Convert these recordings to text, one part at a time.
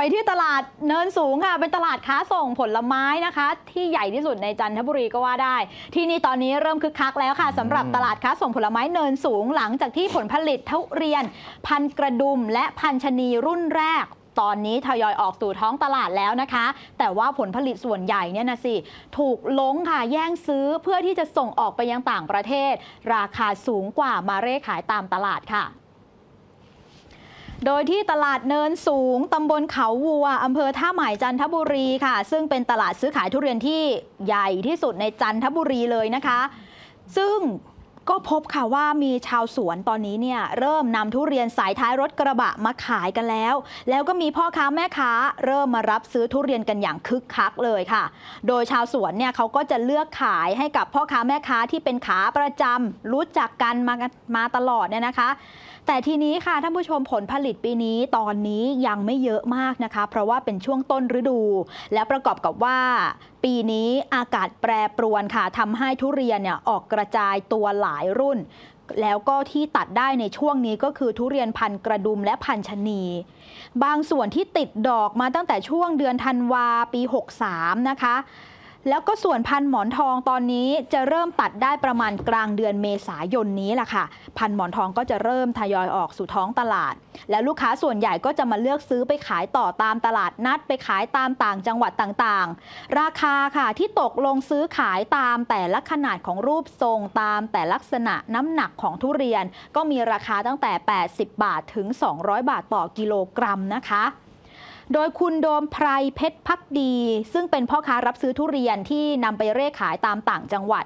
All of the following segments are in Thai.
ไปที่ตลาดเนินสูงค่ะ เป็นตลาดค้าส่งผลไม้นะคะ ที่ใหญ่ที่สุดในจันทบุรีก็ว่าได้ ที่นี่ตอนนี้เริ่มคึกคักแล้วค่ะสำหรับตลาดค้าส่งผลไม้เนินสูงหลังจากที่ผลผลิตทุเรียน พันกระดุมและพันชะนีรุ่นแรกตอนนี้ทยอยออกสู่ท้องตลาดแล้วนะคะ แต่ว่าผลผลิตส่วนใหญ่เนี่ยนะสิ ถูกล้งค่ะแย่งซื้อเพื่อที่จะส่งออกไปยังต่างประเทศ ราคาสูงกว่ามาเร่ขายตามตลาดค่ะ โดยที่ตลาดเนินสูงตำบลเขาวัวอำเภอท่าใหม่จันทบุรีค่ะ ซึ่งเป็นตลาดซื้อขายทุเรียนที่ใหญ่ที่สุดในจันทบุรีเลยนะคะ ซึ่งก็พบค่ะว่ามีชาวสวนตอนนี้เนี่ยเริ่มนำทุเรียนสายท้ายรถกระบะมาขายกันแล้ว แล้วก็มีพ่อค้าแม่ค้า เริ่มมารับซื้อทุเรียนกันอย่างคึกคักเลยค่ะ โดยชาวสวนเนี่ยเขาก็จะเลือกขายให้กับพ่อค้าแม่ค้าที่เป็นขาประจำรู้จักกันมามาตลอดเนี่ยนะคะ แต่ทีนี้ค่ะท่านผู้ชมผลผลิตปีนี้ตอนนี้ยังไม่เยอะมากนะคะ เพราะว่าเป็นช่วงต้นฤดู และประกอบกับว่าปีนี้อากาศแปรปรวนค่ะทำให้ทุเรียนเนี่ยออกกระจายตัวหลายรุ่น แล้วก็ที่ตัดได้ในช่วงนี้ก็คือทุเรียนพันกระดุมและพันชนี บางส่วนที่ติดดอกมาตั้งแต่ช่วงเดือนธันวาปี 63 นะคะ แล้วก็ส่วนพันหมอนทองตอนนี้จะเริ่มตัดได้ประมาณกลางเดือนเมษายนนี้แหละค่ะ พันหมอนทองก็จะเริ่มทยอยออกสู่ท้องตลาด แล้วลูกค้าส่วนใหญ่ก็จะมาเลือกซื้อไปขายต่อตามตลาดนัดไปขายตามต่างจังหวัดต่างๆ ราคาค่ะที่ตกลงซื้อขายตามแต่ละขนาดของรูปทรงตามแต่ลักษณะน้ำหนักของทุเรียน ก็มีราคาตั้งแต่ 80 บาทถึง 200 บาทต่อกิโลกรัมนะคะ โดยคุณโดมไพรเพชรพักดี ซึ่งเป็นพ่อค้ารับซื้อทุเรียนที่นำไปเร่ขายตามต่างจังหวัด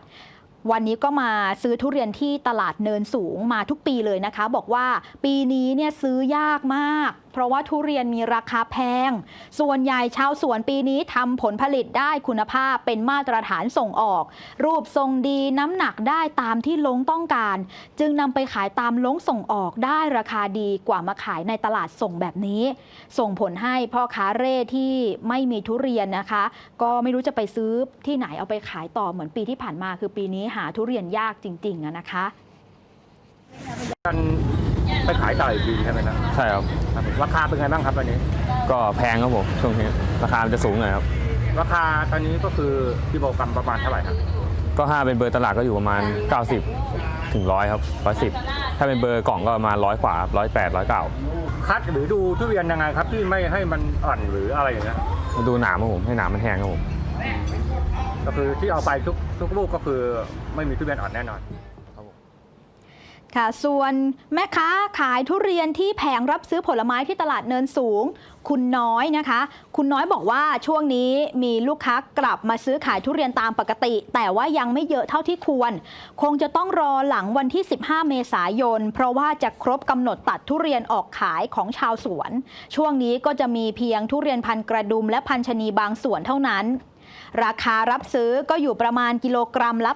วันนี้ก็มาซื้อทุเรียนที่ตลาดเนินสูงมาทุกปีเลยนะคะ บอกว่าปีนี้เนี่ยซื้อยากมาก เพราะว่าทุเรียนมีราคาแพง ส่วนใหญ่ชาวสวนปีนี้ทำผลผลิตได้คุณภาพเป็นมาตรฐานส่งออก รูปทรงดีน้ำหนักได้ตามที่ลงต้องการ จึงนำไปขายตามลงส่งออกได้ราคาดีกว่ามาขายในตลาดส่งแบบนี้ ส่งผลให้พ่อค้าเร่ที่ไม่มีทุเรียนนะคะ ก็ไม่รู้จะไปซื้อที่ไหนเอาไปขายต่อเหมือนปีที่ผ่านมา คือปีนี้หาทุเรียนยากจริงๆนะคะ ไปขายต่ออีกทีใช่ไหมครับใช่ครับ ครับผมราคาเป็นไงบ้างครับวันนี้ ก็แพงครับผมช่วงนี้ราคามันจะสูงหน่อยครับ ราคาตอนนี้ก็คือกิโลกรัมประมาณเท่าไหร่ครับก็ถ้าเป็นเบอร์ตลาดก็อยู่ประมาณ 90 ถึงร้อยครับร้อยสิบถ้าเป็นเบอร์กล่องก็ประมาณร้อยกว่าร้อยแปดร้อยเก้าคัดหรือดูทุเรียนยังไงครับที่ไม่ให้มันอ่อนหรืออะไรอย่างเงี้ยมาดูหนามครับผมให้หนามมันแห้งครับผม ก็คือที่เอาไปทุกทุกลูกก็คือไม่มีทุเรียนอ่อนแน่นอน ค่ะ ส่วนแม่ค้าขายทุเรียนที่แผงรับซื้อผลไม้ที่ตลาดเนินสูง คุณน้อยนะคะ คุณน้อยบอกว่าช่วงนี้มีลูกค้ากลับมาซื้อขายทุเรียนตามปกติ แต่ว่ายังไม่เยอะเท่าที่ควร คงจะต้องรอหลังวันที่ 15 เมษายน เพราะว่าจะครบกำหนดตัดทุเรียนออกขายของชาวสวน ช่วงนี้ก็จะมีเพียงทุเรียนพันกระดุมและพันชนีบางส่วนเท่านั้น ราคารับซื้อก็อยู่ประมาณกิโลกรัมละ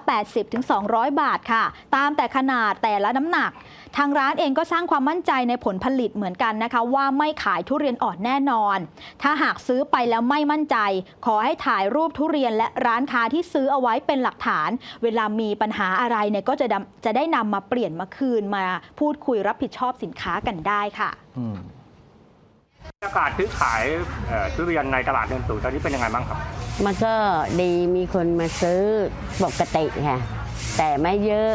80-200 บาทค่ะ ตามแต่ขนาดแต่ละน้ำหนัก ทางร้านเองก็สร้างความมั่นใจในผลผลิตเหมือนกันนะคะ ว่าไม่ขายทุเรียนอ่อนแน่นอน ถ้าหากซื้อไปแล้วไม่มั่นใจ ขอให้ถ่ายรูปทุเรียนและร้านค้าที่ซื้อเอาไว้เป็นหลักฐาน เวลามีปัญหาอะไรเนี่ยก็จะดำจะได้นำมาเปลี่ยนมาคืนมาพูดคุยรับผิดชอบสินค้ากันได้ค่ะอากาศซื้อขายเอ่อทุเรียนในตลาดเดินตู่ตอนนี้เป็นยังไงบ้างครับ มันก็ดีมีคนมาซื้อปกติค่ะ แต่ไม่เยอะ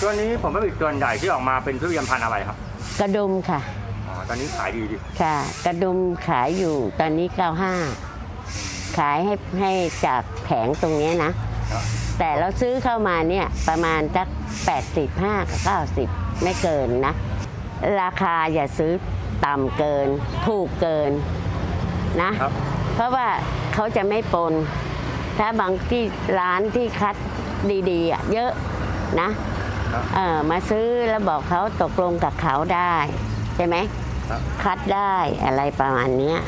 ตัวนี้ผมผลิตส่วนใหญ่ที่ออกมาเป็นทุเรียนพันธุ์อะไรครับกระดุมค่ะ อ๋อตอนนี้ขายดีดีค่ะ กระดุมขายอยู่ตอนนี้95ขายให้ให้จากแผงตรงเนี้ยนะ แต่เราซื้อเข้ามาเนี่ยประมาณสัก85กับ90 ไม่เกินนะ ราคาอย่าซื้อต่ำเกิน ถูกเกินนะ ครับ เพราะว่าเขาจะไม่ปน ถ้าบางที่ร้านที่คัดดีๆอะเยอะนะครับเออมาซื้อแล้วบอกเขาตกลงกับเขาได้ ใช่ไหมครับคัดได้อะไรประมาณเนี้ย